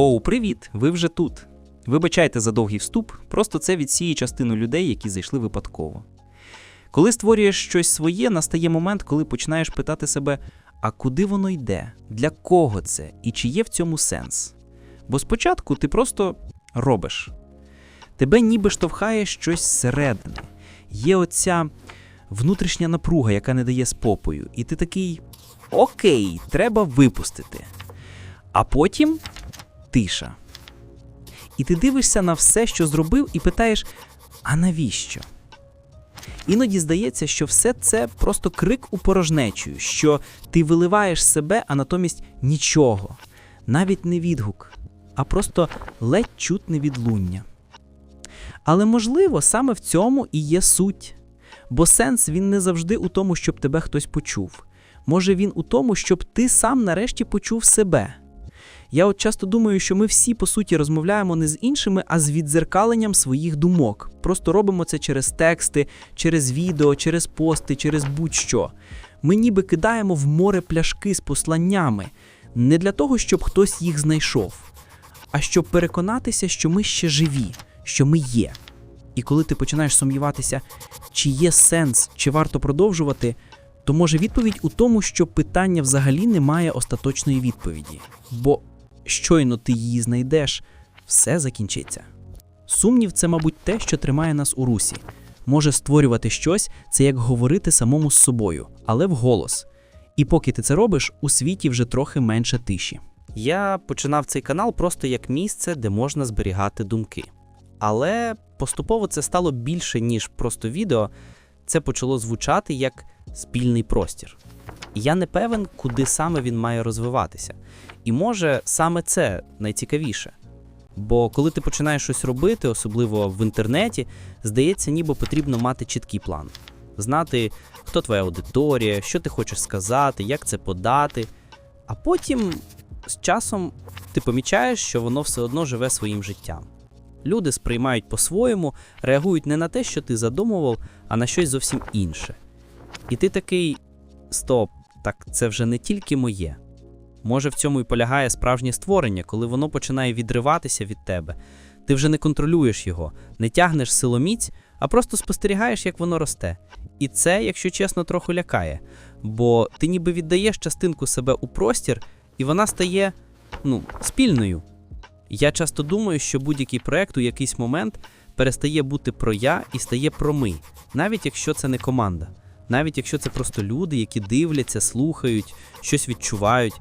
Оу, привіт! Ви вже тут. Вибачайте за довгий вступ, просто це відсіє частину людей, які зайшли випадково. Коли створюєш щось своє, настає момент, коли починаєш питати себе, а куди воно йде, для кого це і чи є в цьому сенс? Бо спочатку ти просто робиш. Тебе ніби штовхає щось зсередини. Є оця внутрішня напруга, яка не дає спокою, і ти такий окей, треба випустити. А потім тиша. І ти дивишся на все, що зробив, і питаєш: а навіщо? Іноді здається, що все це просто крик у порожнечу, що ти виливаєш себе, а натомість нічого, навіть не відгук, а просто ледь чутне відлуння. Але можливо, саме в цьому і є суть. Бо сенс він не завжди у тому, щоб тебе хтось почув. Може він у тому, щоб ти сам нарешті почув себе. Я от часто думаю, що ми всі по суті розмовляємо не з іншими, а з віддзеркаленням своїх думок. Просто робимо це через тексти, через відео, через пости, через будь-що. Ми ніби кидаємо в море пляшки з посланнями не для того, щоб хтось їх знайшов, а щоб переконатися, що ми ще живі, що ми є. І коли ти починаєш сумніватися, чи є сенс, чи варто продовжувати, то може відповідь у тому, що питання взагалі не має остаточної відповіді. Бо щойно ти її знайдеш, все закінчиться. Сумнів це, мабуть, те, що тримає нас у русі. Може створювати щось, це як говорити самому з собою, але вголос. І поки ти це робиш, у світі вже трохи менше тиші. Я починав цей канал просто як місце, де можна зберігати думки. Але поступово це стало більше, ніж просто відео. Це почало звучати як спільний простір. Я не певен, куди саме він має розвиватися. І може саме це найцікавіше. Бо коли ти починаєш щось робити, особливо в інтернеті, здається, ніби потрібно мати чіткий план, знати, хто твоя аудиторія, що ти хочеш сказати, як це подати. А потім з часом ти помічаєш, що воно все одно живе своїм життям. Люди сприймають по-своєму, реагують не на те, що ти задумував, а на щось зовсім інше. І ти такий: стоп, так це вже не тільки моє. Може, в цьому і полягає справжнє створення, коли воно починає відриватися від тебе. Ти вже не контролюєш його, не тягнеш силоміць, а просто спостерігаєш, як воно росте. І це, якщо чесно, трохи лякає. Бо ти ніби віддаєш частинку себе у простір, і вона стає ну, спільною. Я часто думаю, що будь-який проект у якийсь момент перестає бути про я і стає про ми, навіть якщо це не команда, навіть якщо це просто люди, які дивляться, слухають, щось відчувають.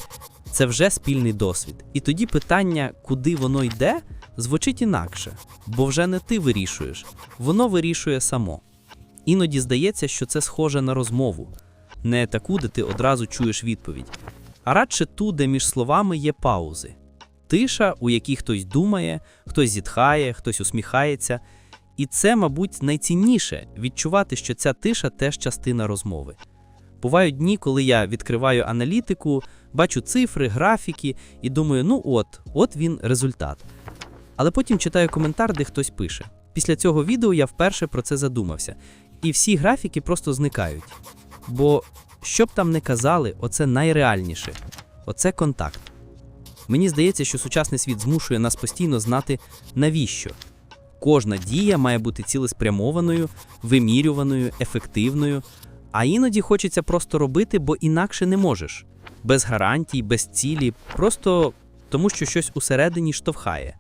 Це вже спільний досвід. І тоді питання, куди воно йде, звучить інакше, бо вже не ти вирішуєш, воно вирішує само. Іноді здається, що це схоже на розмову, не таку, де ти одразу чуєш відповідь, а радше ту, де між словами є паузи. Тиша, у якій хтось думає, хтось зітхає, хтось усміхається. І це, мабуть, найцінніше відчувати, що ця тиша теж частина розмови. Бувають дні, коли я відкриваю аналітику, бачу цифри, графіки і думаю, ну от, от він результат. Але потім читаю коментар, де хтось пише. Після цього відео я вперше про це задумався, і всі графіки просто зникають. Бо що б там не казали, оце найреальніше оце контакт. Мені здається, що сучасний світ змушує нас постійно знати, навіщо. Кожна дія має бути цілеспрямованою, вимірюваною, ефективною, а іноді хочеться просто робити, бо інакше не можеш. Без гарантій, без цілі, просто тому, що щось усередині штовхає.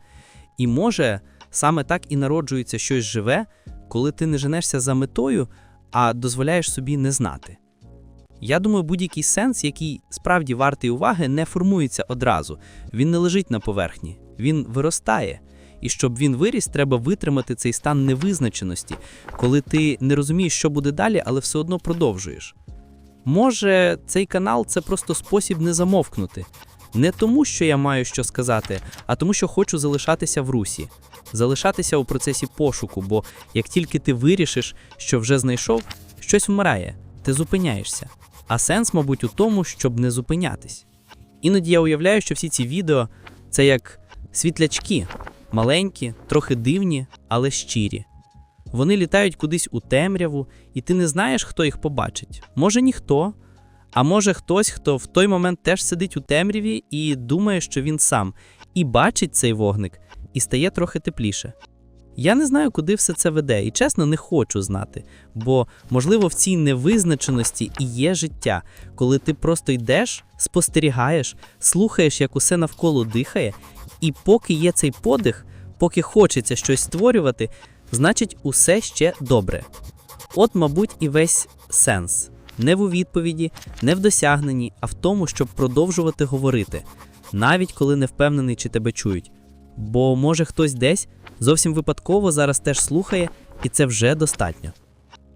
І може, саме так і народжується щось живе, коли ти не женешся за метою, а дозволяєш собі не знати. Я думаю, будь-який сенс, який справді вартий уваги, не формується одразу. Він не лежить на поверхні, він виростає. І щоб він виріс, треба витримати цей стан невизначеності, коли ти не розумієш, що буде далі, але все одно продовжуєш. Може, цей канал це просто спосіб не замовкнути. Не тому, що я маю що сказати, а тому, що хочу залишатися в русі, залишатися у процесі пошуку, бо як тільки ти вирішиш, що вже знайшов, щось вмирає, ти зупиняєшся. А сенс, мабуть, у тому, щоб не зупинятись. Іноді я уявляю, що всі ці відео це як світлячки, маленькі, трохи дивні, але щирі. Вони літають кудись у темряву, і ти не знаєш, хто їх побачить. Може ніхто, а може хтось, хто в той момент теж сидить у темряві і думає, що він сам. і бачить цей вогник, і стає трохи тепліше. Я не знаю, куди все це веде, і чесно, не хочу знати. Бо, можливо, в цій невизначеності і є життя, коли ти просто йдеш, спостерігаєш, слухаєш, як усе навколо дихає, і поки є цей подих, поки хочеться щось створювати, значить, усе ще добре. От, мабуть, і весь сенс. Не в відповіді, не в досягненні, а в тому, щоб продовжувати говорити, навіть коли не впевнений, чи тебе чують. Бо може хтось десь зовсім випадково зараз теж слухає, і це вже достатньо.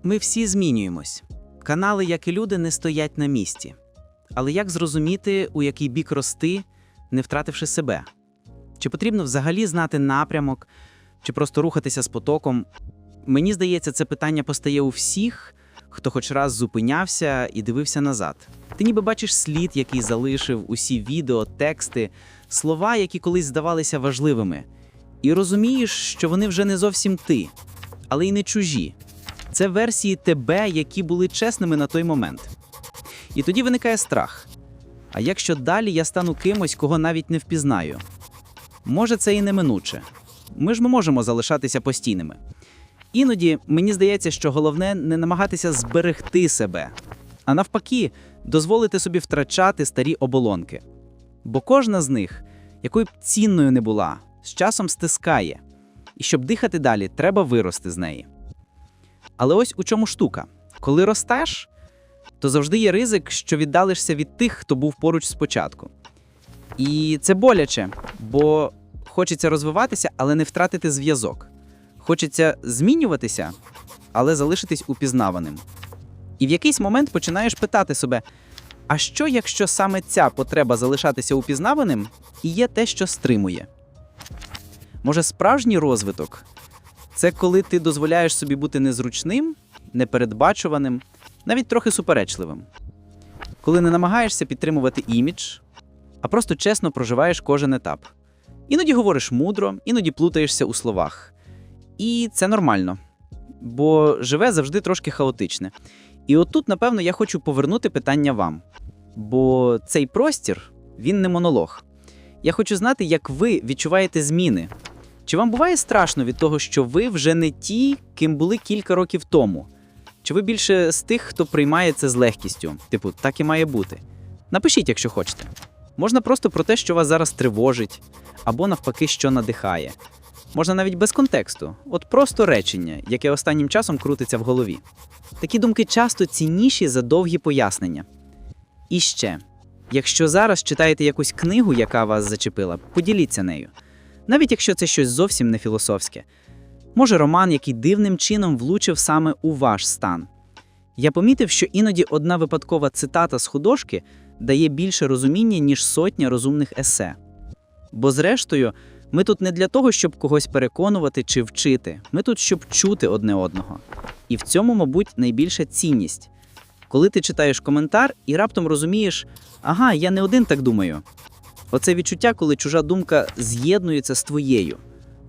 Ми всі змінюємось. Канали, як і люди, не стоять на місці. Але як зрозуміти, у який бік рости, не втративши себе? Чи потрібно взагалі знати напрямок, чи просто рухатися з потоком? Мені здається, це питання постає у всіх, хто хоч раз зупинявся і дивився назад. Ти ніби бачиш слід, який залишив усі відео, тексти, слова, які колись здавалися важливими, і розумієш, що вони вже не зовсім ти, але й не чужі. Це версії тебе, які були чесними на той момент. І тоді виникає страх. А якщо далі я стану кимось, кого навіть не впізнаю? Може, це і неминуче. Ми ж ми можемо залишатися постійними. Іноді мені здається, що головне не намагатися зберегти себе, а навпаки, дозволити собі втрачати старі оболонки. Бо кожна з них, якою б цінною не була, з часом стискає. І щоб дихати далі, треба вирости з неї. Але ось у чому штука: коли ростеш, то завжди є ризик, що віддалишся від тих, хто був поруч спочатку. І це боляче, бо хочеться розвиватися, але не втратити зв'язок. Хочеться змінюватися, але залишитись упізнаваним. І в якийсь момент починаєш питати себе: а що, якщо саме ця потреба залишатися упізнаваним і є те, що стримує? Може, справжній розвиток це коли ти дозволяєш собі бути незручним, непередбачуваним, навіть трохи суперечливим. Коли не намагаєшся підтримувати імідж, а просто чесно проживаєш кожен етап. Іноді говориш мудро, іноді плутаєшся у словах. І це нормально, бо живе завжди трошки хаотичне. І отут, напевно, я хочу повернути питання вам. Бо цей простір, він не монолог. Я хочу знати, як ви відчуваєте зміни. Чи вам буває страшно від того, що ви вже не ті, ким були кілька років тому? Чи ви більше з тих, хто приймає це з легкістю? Типу, так і має бути. Напишіть, якщо хочете. Можна просто про те, що вас зараз тривожить, або навпаки, що надихає. Можна навіть без контексту, от просто речення, яке останнім часом крутиться в голові. Такі думки часто цінніші за довгі пояснення. І ще, якщо зараз читаєте якусь книгу, яка вас зачепила, поділіться нею. Навіть якщо це щось зовсім не філософське. Може, роман, який дивним чином влучив саме у ваш стан. Я помітив, що іноді одна випадкова цитата з художки дає більше розуміння, ніж сотня розумних есе. Бо, зрештою, ми тут не для того, щоб когось переконувати чи вчити, ми тут, щоб чути одне одного. І в цьому, мабуть, найбільша цінність. Коли ти читаєш коментар і раптом розумієш, ага, я не один так думаю. Оце відчуття, коли чужа думка з'єднується з твоєю.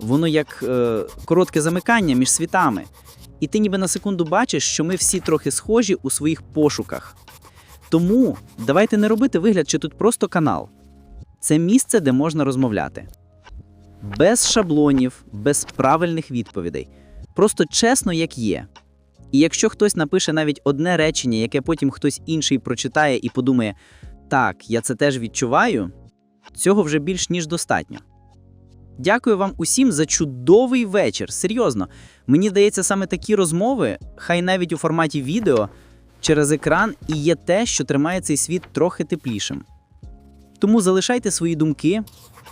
Воно як е, коротке замикання між світами. І ти ніби на секунду бачиш, що ми всі трохи схожі у своїх пошуках. Тому давайте не робити вигляд, що тут просто канал. Це місце, де можна розмовляти. Без шаблонів, без правильних відповідей. Просто чесно, як є. І якщо хтось напише навіть одне речення, яке потім хтось інший прочитає і подумає, так, я це теж відчуваю, цього вже більш ніж достатньо. Дякую вам усім за чудовий вечір. Серйозно, мені здається, саме такі розмови, хай навіть у форматі відео, через екран і є те, що тримає цей світ трохи теплішим. Тому залишайте свої думки,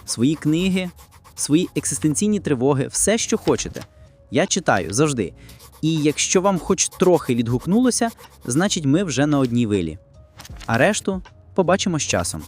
свої книги, свої екзистенційні тривоги, все, що хочете. Я читаю завжди. І якщо вам хоч трохи відгукнулося, значить ми вже на одній вилі. А решту побачимо з часом.